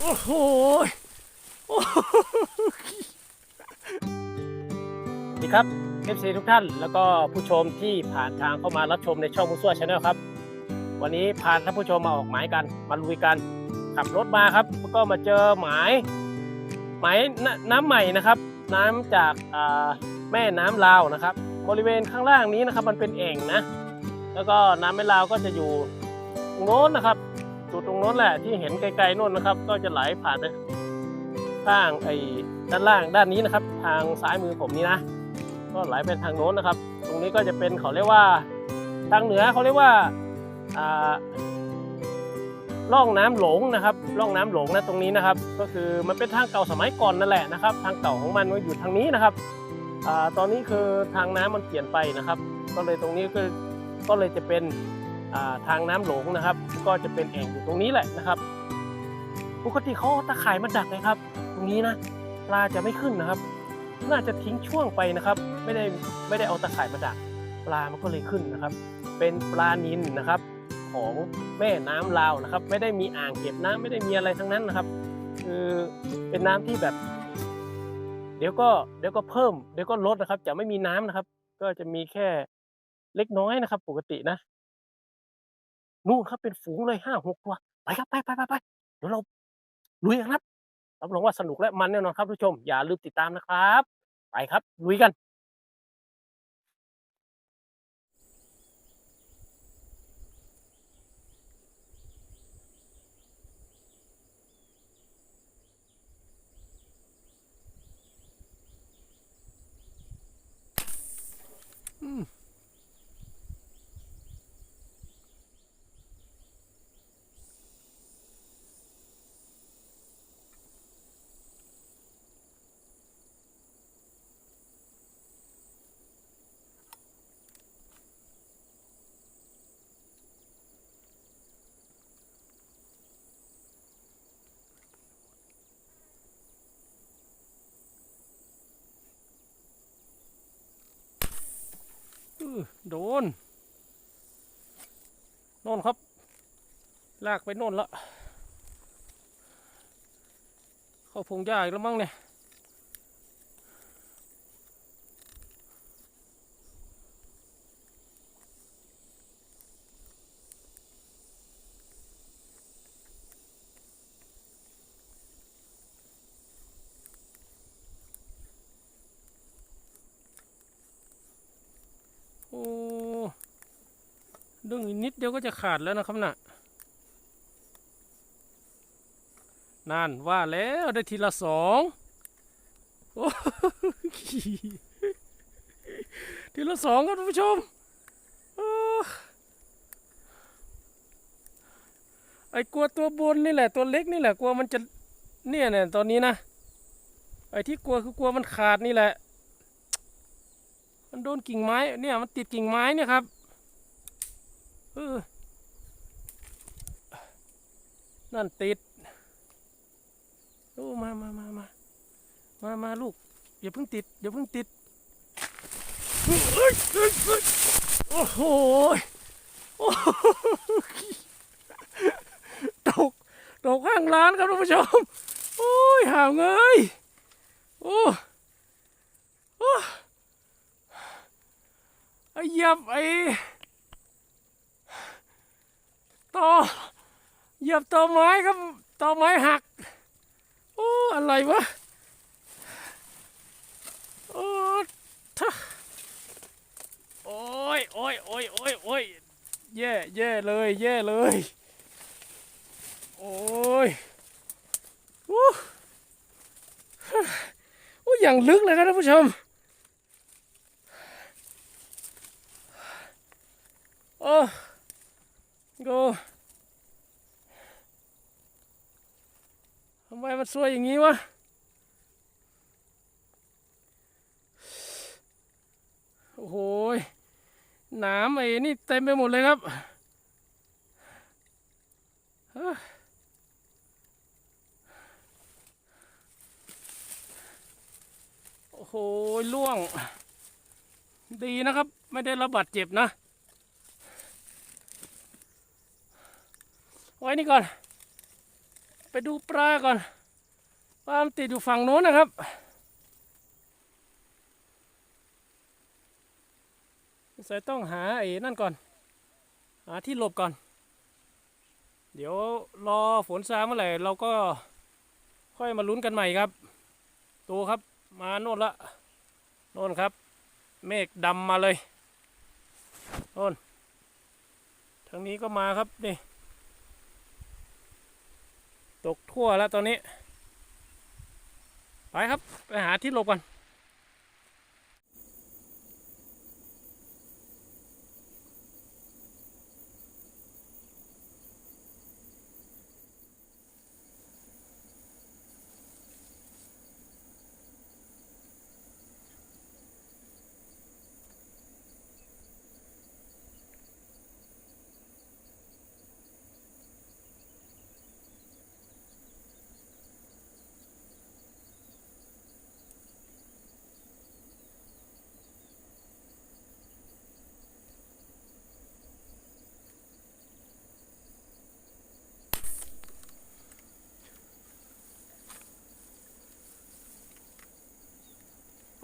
โอ้โหสวัสดีครับเอฟซีทุกท่าน แล้วก็ผู้ชมที่ผ่านทางเข้ามารับชมในช่องมุสวชาแนลครับ วันนี้พาท่านผู้ชมมาออกหมายกัน มาลุยกัน ขับรถมาครับ แล้วก็มาเจอหมายหมายน้ำใหม่นะครับ น้ำจากแม่น้ำลาวนะครับ บริเวณข้างล่างนี้นะครับ มันเป็นแอ่งนะ แล้วก็น้ำแม่ลาวก็จะอยู่ตรงโน้นนะครับ จุดตรงโน้นแหละที่เห็นไกลๆโน้นนะครับ ก็จะไหลผ่านไปข้างไอ้ด้านล่างด้านนี้นะครับ ทางซ้ายมือผมนี้นะ ก็ไหลไปทางโน้นนะครับ ตรงนี้ก็จะเป็นเขาเรียกว่าทางเหนือเขาเรียกว่าอ่าร่องน้ำหลงนะครับร่องน้ำหลงนะตรงนี้นะครับ ก็คือมันเป็นทางเก่าสมัยก่อนนั่นแหละนะครับ ทางเก่าของมันมันอยู่ทางนี้นะครับอ่าตอนนี้คือทางน้ำมันเปลี่ยนไปนะครับ ก็เลยตรงนี้ก็ก็เลยจะเป็น ทางน้ำหลงนะครับ ก็จะเป็นแอ่งอยู่ตรงนี้แหละนะครับ ปกติเขาเอาตะข่ายมาดักนะครับ ตรงนี้นะปลาจะไม่ขึ้นนะครับ น่าจะทิ้งช่วงไปนะครับ ไม่ได้ไม่ได้เอาตะข่ายมาดัก ปลามันก็เลยขึ้นนะครับ เป็นปลานินนะครับ ของแม่น้ำลาวนะครับ ไม่ได้มีอ่างเก็บน้ำไม่ได้มีอะไรทั้งนั้นนะครับ คือเป็นน้ำที่แบบ เดี๋ยวก็เดี๋ยวก็เพิ่มเดี๋ยวก็ลดนะครับ จะไม่มีน้ำนะครับ ก็จะมีแค่เล็กน้อยนะครับ ปกตินะ นู่นครับเป็นฝูงเลยห้าหกตัวไปครับไปไปไปไปเดี๋ยวเราลุยกันครับรับรองว่าสนุกและมันแน่นอนครับทุกผู้ชม อย่าลืมติดตามนะครับ ไปครับลุยกัน โดนโน่นครับ ลากไปโน่นละ เข้าพงหญ้าอีกแล้วมั้งเนี่ย ดึงอีกนิดเดียวก็จะขาดแล้วนะครับน่ะนานว่าแล้วได้ทีละสองโอ้ทีละสองครับท่านผู้ชมอไอ้กลัวตัวบนนี่แหละตัวเล็กนี่แหละกลัวมันจะเนี่ยเนี่ยตอนนี้นะไอ้ที่กลัวคือกลัวมันขาดนี่แหละ มันโดนกิ่งไม้เนี่ยมันติดกิ่งไม้เนี่ยครับ นั่นติดโอ้มามามามามามาลูก อย่าเพิ่งติด อย่าเพิ่งติดเฮ้ยเฮ้ยเฮ้ยโอ้โหตกตกข้างร้านครับท่านผู้ชม โอ้ยห่าวเงยโอ้โอ้ไอ้ยียบไอ้ ตอเหยียบตอไม้ครับตอไม้หัก โอ้อะไรวะโอ้ทะโอ้ยโอ้ยโอ้ยโอ้ยโอ้ยแย่แย่เลยแย่เลย โอ้ยโอ้โอ้อย่างลึกเลยครับท่านผู้ชมโอ้ ดูทำไมมันสวยอย่างนี้วะ โอ้โหหนามไอ้นี่เต็มไปหมดเลยครับโอ้โหล่วง ดีนะครับ ไม่ได้รับบาดเจ็บนะ ไว้นี่ก่อน ไปดูปลาก่อนปลามติดอยู่ฝั่งโน้นนะครับใส่ต้องหาไอ้นั่นก่อน หาที่หลบก่อน เดี๋ยวรอฝนซาเมื่อไหร่เราก็ค่อยมาลุ้นกันใหม่ครับดูครับมาโน่นละโน่นครับ เมฆดำมาเลยโน่นทางนี้ก็มาครับนี่ ตกทั่วแล้วตอนนี้ ไปครับ ไปหาที่หลบกัน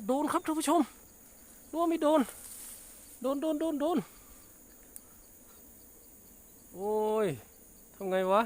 โอ้โดนครับท่านผู้ชมรู้ว่าไม่โดน โดนโดนโดนโดนโอ้ยทำไงวะ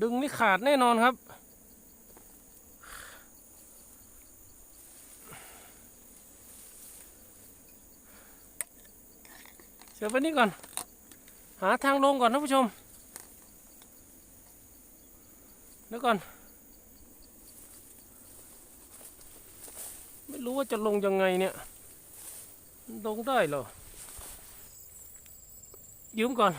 ดึงนี่ขาดแน่นอนครับ เสียบไปนี่ก่อน หาทางลงก่อนท่านผู้ชมเดี๋ยวก่อน ไม่ รู้ว่าจะลงยังไงเนี่ย ลงได้เหรอ ยืมก่อน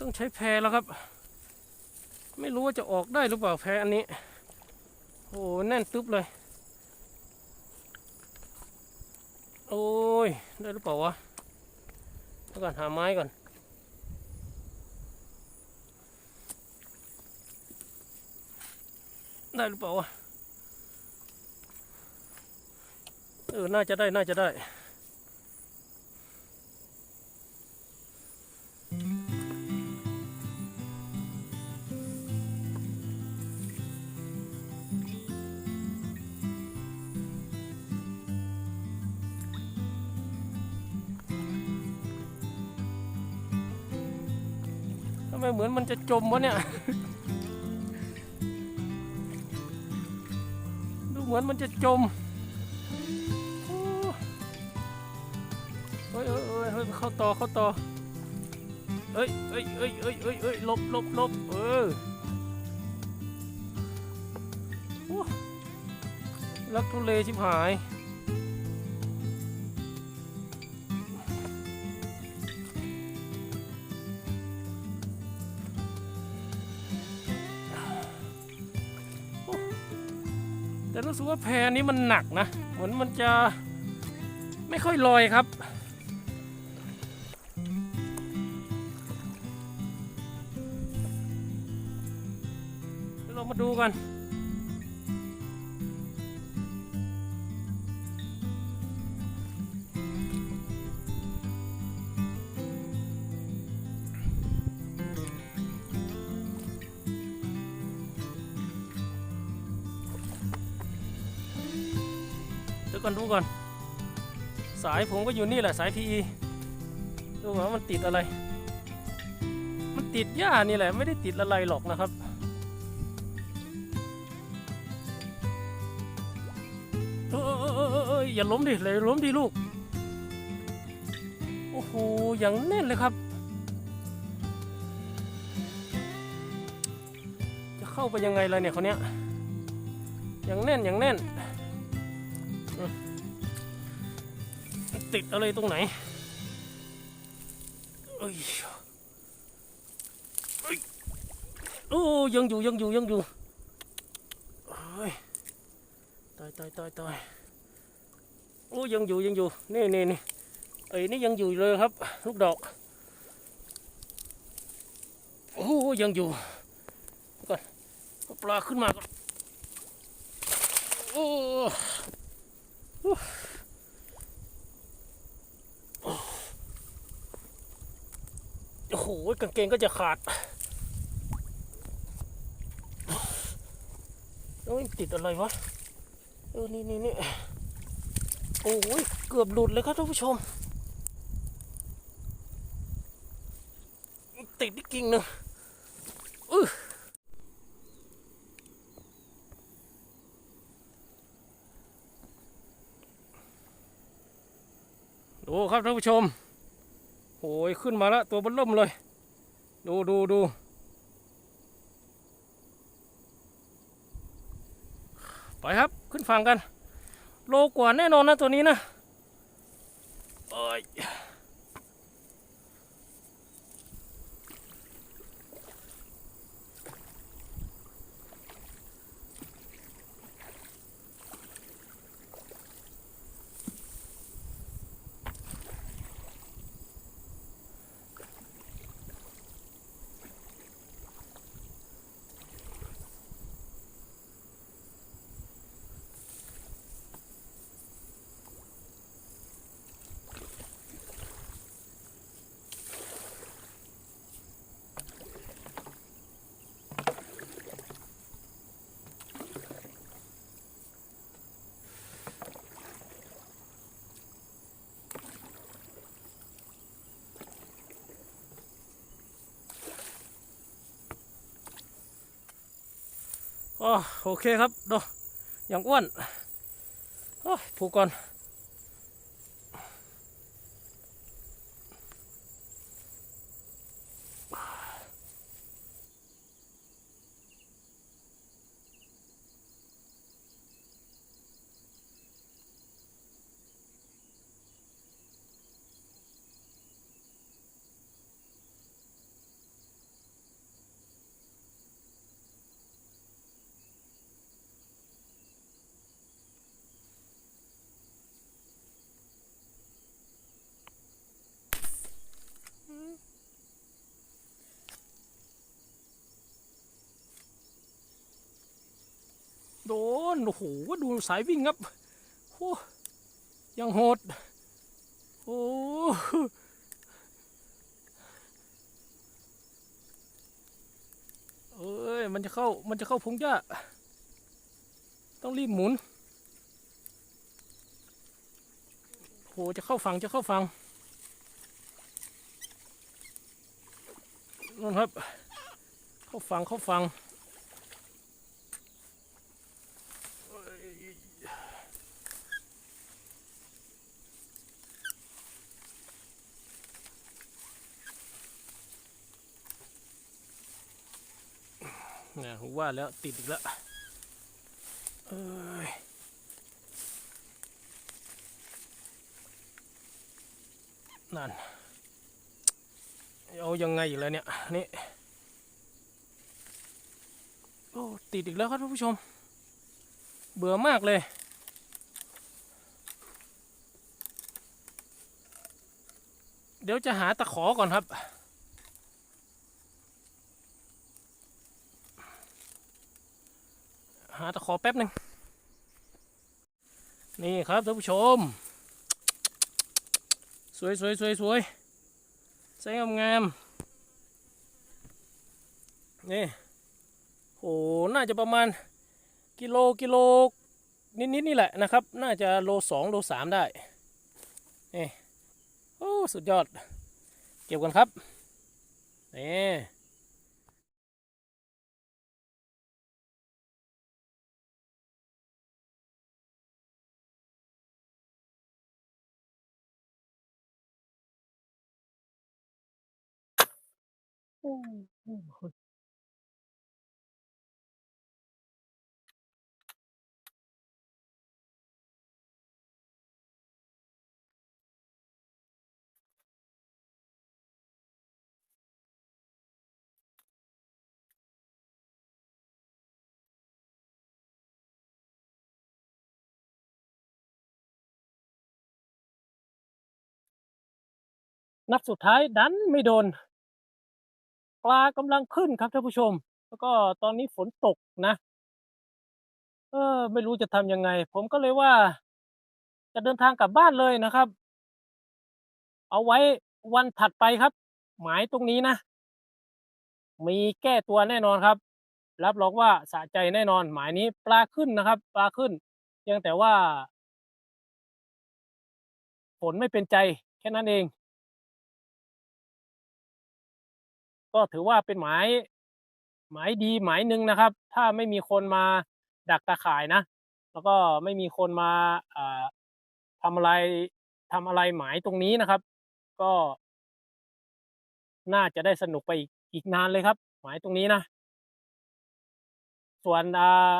ต้องใช้แพรแล้วครับ ไม่รู้ว่าจะออกได้หรือเปล่าแพรอันนี้ โอ้แน่นตึ๊บเลย โอ้ย ได้หรือเปล่าวะแล้วก่อนหาไม้ก่อน ได้หรือเปล่าวะเออ น่าจะได้ น่าจะได้ทำไมเหมือนมันจะจมวะเนี่ย มือนมันจะจมเฮ้ยเฮ้ยเฮ้ยเข้าต่อเข้าต่อเอ้ยเอ้ยเอ้ยเอ้ยเอ้ยเอ้ยลบลบลบเออโอ้ลักทุเลชิบหาย สึกว่าแพนี้มันหนักนะ เหมือนมันจะไม่ค่อยลอยครับเดี๋ยวเรามาดูกัน ก่อนดูก่อน สายผมก็อยู่นี่แหละสาย PE ดูว่ามันติดอะไร มันติดหญ้านี่แหละ ไม่ได้ติดอะไรหรอกนะครับ เอยเอยเออเอออย่าล้มดิเลยล้มดิลูก โอ้โห อย่างแน่นเลยครับ จะเข้าไปยังไงล่ะเนี่ยเขาเนี้ยอย่างแน่นอย่างแน่น ติดอะไรตรงไหนเอ้ยเอ้ยโอ้ยังอยู่ยังอยู่ยังอยู่เอ้ยตายตายตายตายโอ้ยังอยู่ยังอยู่นี่นี่นี่เอ้นี่ยังอยู่เลยครับ ลูกดอกโอ้ยังอยู่ก่อนปลาขึ้นมาก่อนโอ้ โอ้โหกางเกงก็จะขาดโอ้ยติดอะไรวะเออนี่นี่นี่โอ้ยเกือบหลุดเลยครับท่านผู้ชม ติดอีกกิ่งหนึ่งอื้อดูครับท่านผู้ชม โอ้ยขึ้นมาแล้วตัวบนร่มเลย ดูดูดูไปครับขึ้นฝั่งกัน โลกว่าแน่นอนนะตัวนี้นะเอ้ย โอเคครับดูอย่างอ้วนโอ้ผูกก่อน โดนโอ้โหดูสายวิ่งครับโอ้ยังโหด โอ้เอ้ยมันจะเข้ามันจะเข้าพงหญ้า ต้องรีบหมุนโหจะเข้าฝั่งจะเข้าฝั่งนู่นครับ เข้าฝั่งเข้าฝั่ง นี่ยผมว่าแล้วติดอีกแล้วเอ้ยนั่นเอายังไงอีกแล้วเนี่ยนี่โอ้ติดอีกแล้วครับท่านผู้ชม เบื่อมากเลย เดี๋ยวจะหาตะขอก่อนครับ หาตะขอแป๊บหนึ่งนี่ครับท่านผู้ชม สวยสวยสวยสวยใส่งามงามๆนี่โหน่าจะประมาณกิโลกิโลนิดๆนนี่แหละนะครับ น่าจะโลสองโลสามได้นี่โอ้สุดยอด เก็บกันครับนี่ โอ้โหนัดสุดท้ายดันไม่โดน ลากำลังขึ้นครับท่านผู้ชม แล้วก็ตอนนี้ฝนตกนะ เออ ไม่รู้จะทำยังไง ผมก็เลยว่า จะเดินทางกลับบ้านเลยนะครับ เอาไว้วันถัดไปครับ หมายตรงนี้นะ มีแก้ตัวแน่นอนครับ รับรองว่าสะใจแน่นอน หมายนี้ปลาขึ้นนะครับ ปลาขึ้นเพียงแต่ว่าฝนไม่เป็นใจแค่นั้นเอง ก็ถือว่าเป็นหมายหมายดีหมายหนึ่งนะครับ ถ้าไม่มีคนมาดักตาข่ายนะ แล้วก็ไม่มีคนมาอ่าทำอะไรทำอะไรหมายตรงนี้นะครับ ก็ น่าจะได้สนุกไปอีกอีกนานเลยครับ หมายตรงนี้นะ ส่วนอ่า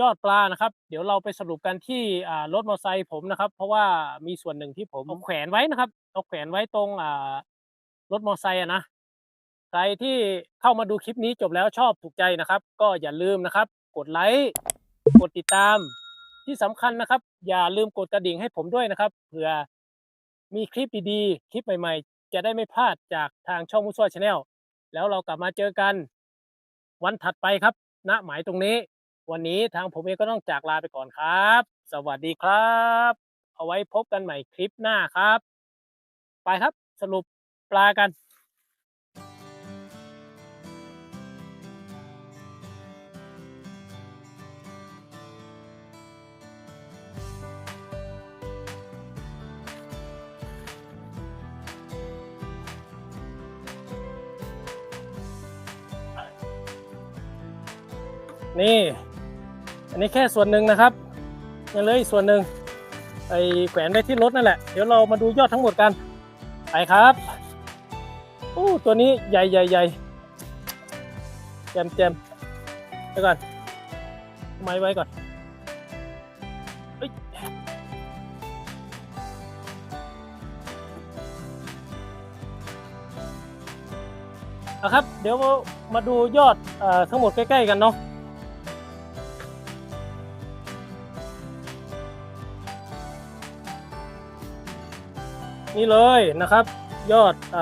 ยอดปลานะครับ เดี๋ยวเราไปสรุปกันที่อ่ารถมอเตอร์ไซค์ผมนะครับ เพราะว่ามีส่วนหนึ่งที่ผมเอาแขวนไว้นะครับเอาแขวนไว้ตรงอ่ารถมอเตอร์ไซค์อะนะ ใครที่เข้ามาดูคลิปนี้จบแล้วชอบถูกใจนะครับ ก็อย่าลืมนะครับ กดไลค์กดติดตามที่สำคัญนะครับ อย่าลืมกดกระดิ่งให้ผมด้วยนะครับเผื่อมีคลิปดีๆ คลิปใหม่ ๆ จะได้ไม่พลาดจากทางช่องมุสวชาแนลแล้วเรากลับมาเจอกัน วันถัดไปครับ ณหมายตรงนี้ วันนี้ทางผมเองก็ต้องจากลาไปก่อนครับ สวัสดีครับ เอาไว้พบกันใหม่คลิปหน้าครับ ไปครับสรุปปลากัน นี่ อันนี้แค่ส่วนหนึ่งนะครับยังเหลืออีกส่วนหนึ่งไปแขวนไว้ที่รถนั่นแหละ เดี๋ยวเรามาดูยอดทั้งหมดกัน ไปครับโอ้ตัวนี้ใหญ่ใหญ่ใหญ่แจมแจมไปก่อนเอาไม้ไว้ก่อนเอาครับ เดี๋ยวมาดูยอดอทั้งหมดใกล้ ๆ กันเนาะ นี่เลยนะครับ ยอดอ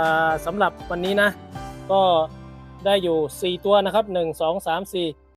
สำหรับวันนี้นะ ก็ได้อยู่ 4 ตัวนะครับ 1 2 3 4